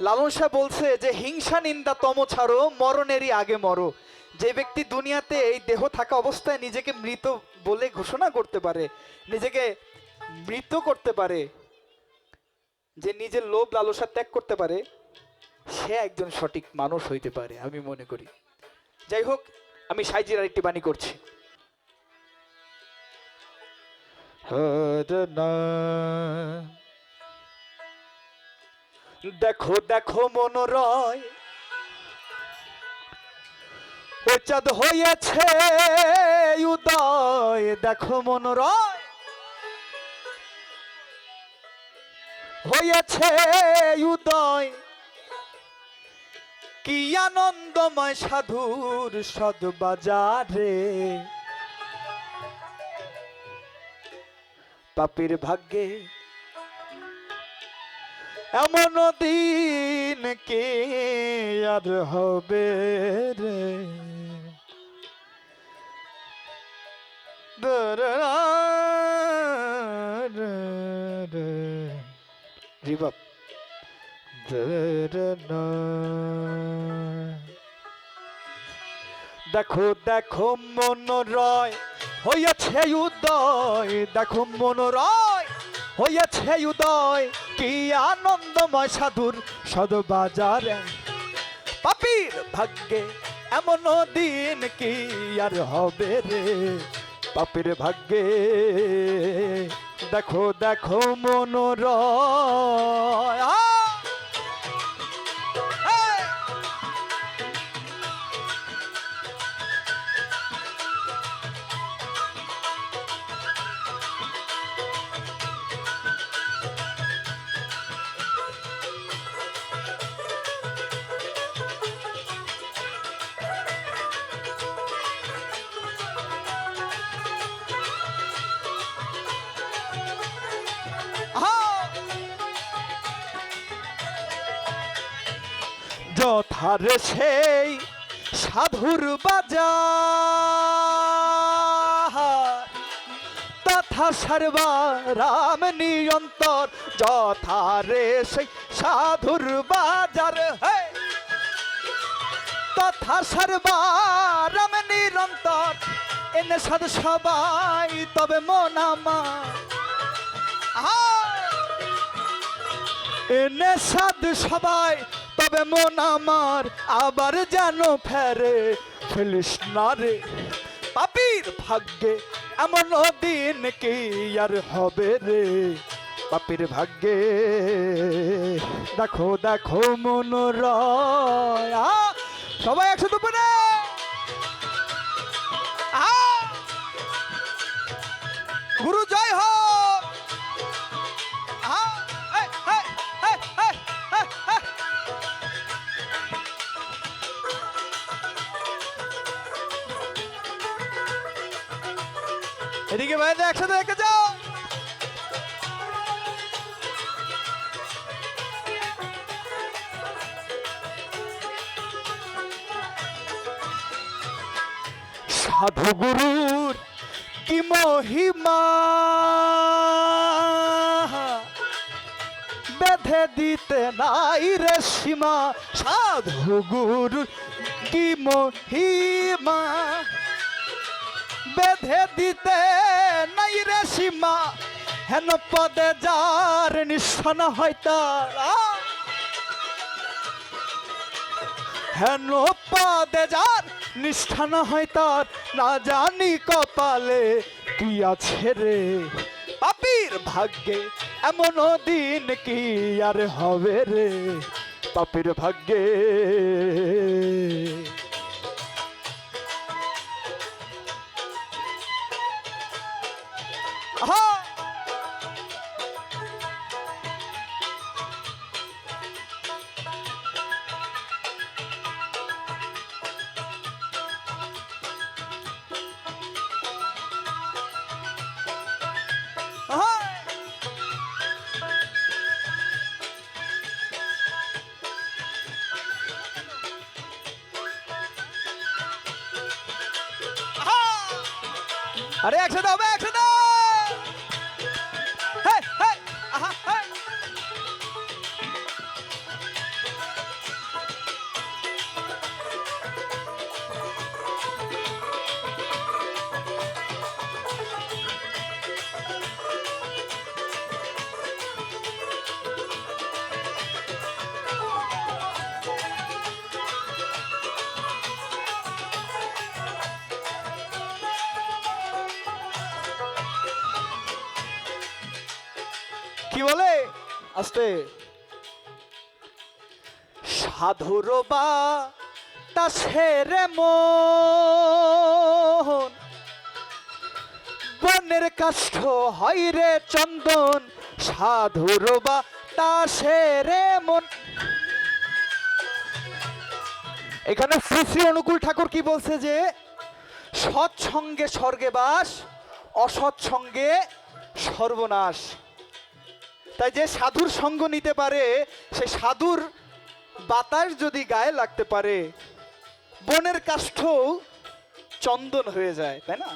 লালন শাহ বলছে যে, হিংসা, নিন্দা, তম ছাড়ো, মরণেরই আগে মরো। যে ব্যক্তি দুনিয়াতে এই দেহ থাকা অবস্থায় নিজেকে মৃত বলে ঘোষণা করতে পারে, নিজেকে মৃত করতে পারে, যে নিজের লোভ লালসা ত্যাগ করতে পারে, সে একজন সঠিক মানুষ হইতে পারে, আমি মনে করি। যাই হোক, আমি সাইজির আরেকটি বাণী করছি। দেখো দেখো মনোরয়। ও চাঁদ হয়েছে উদয়। দেখো মনোরয়। হয়েছে উদয়। কি আনন্দময় সাধুর সদ বাজারে পাপির ভাগ্যে এমন দিন কে আর হবে রে? দেখো দেখো মনোরয় হইয়াছে উদয়। দেখো মনোরয় হইয়াছে উদয়, কি আনন্দময় সাধুর সদবাজারে। পাপির ভাগ্যে এমন দিন কি আর হবে রে? পাপির ভাগ্যে, দেখো দেখো মনোরয় যথারে সেই সাধুর বাজার। তথা সর্বা রাম নিয়ন্তর যথারে সেই সাধুর বাজার তথা সর্বা রাম নিরন্তর, এনে সাধু সবাই তবে মন আহা! এনে সাধু সবাই তবে মন আমার আবার যেন ফেরে ফেলিস না রে পাপির ভাগ্যে, এমন দিন কি আর হবে রে পাপির ভাগ্যে, দেখো দেখো আ! সবাই একসাথে উপরে! গুরু জয় হোক এদিকে বাইরে একসাথে দেখে যাও। সাধু গুরুর কি মহিমা? বেঁধে দিতে নাই রে সীমা। সাধু গুরুর কি মহিমা? বেঁধে দিতে নাই রে সীমা। হেন পদে যার নিঃসন হয় তার! হেন পদে যার নিষ্ঠান হয় তার, না জানি কপালে কি আছে রে। পাপির ভাগ্যে এমন দিন কি আর হবে রে। পাপির ভাগ্যে আরে একসাথে হবে একসাথে হেই, কি বলে? আস্তে। সাধুর বা, তা সেরে মন। বনের কাষ্ঠ হয় রে চন্দন, সাধুর বা, তা সেরে মন। এখানে শ্রী শ্রী অনুকূল ঠাকুর কি বলছে যে, সৎসঙ্গে স্বর্গে বাস, অসৎসঙ্গে সর্বনাশ। তাই যে সাধুর সঙ্গ নিতে পারে, সে সাধুর বাতাস যদি গায়ে লাগতে পারে, বনের কাষ্ঠ চন্দন হয়ে যায়, তাই না?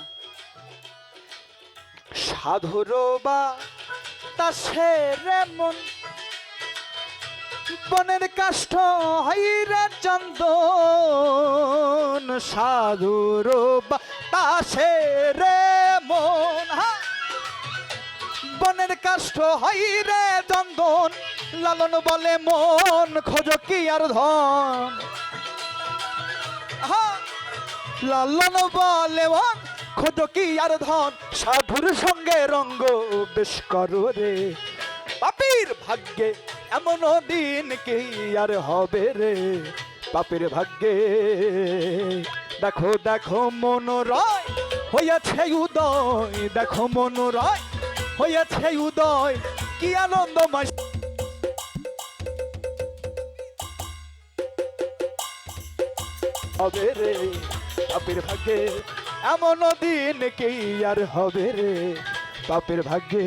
সাধুর বা তা সেরে মন বনের কাষ্ঠ হাইরা চন্দন, সাধুর বাতাসে রে মন হা বনের কাষ্ঠ হাইরে চন্দন লালন বলে মন, খোঁজ কি আর ধন। লালন বলে মন, খোঁজ কি আর ধন। সাধুর সঙ্গে রঙ্গ বেশ করো রে। পাপির ভাগ্যে এমন দিন কি আর হবে রে? পাপের ভাগ্যে দেখো দেখো মনোরয় হইয়াছে উদয়, দেখো মনোরয় হইয়াছে উদয়, কি আনন্দময়। হবে রে পাপের ভাগ্যে, এমন দিন কি আর হবে রে পাপের ভাগ্যে?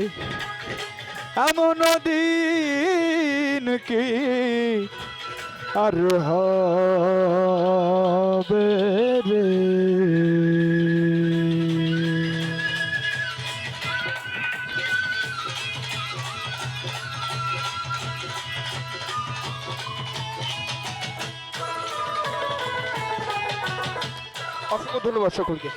এমন দিন কি আর হবে রে? অসংখ্য ধন্যবাদ সকলকে।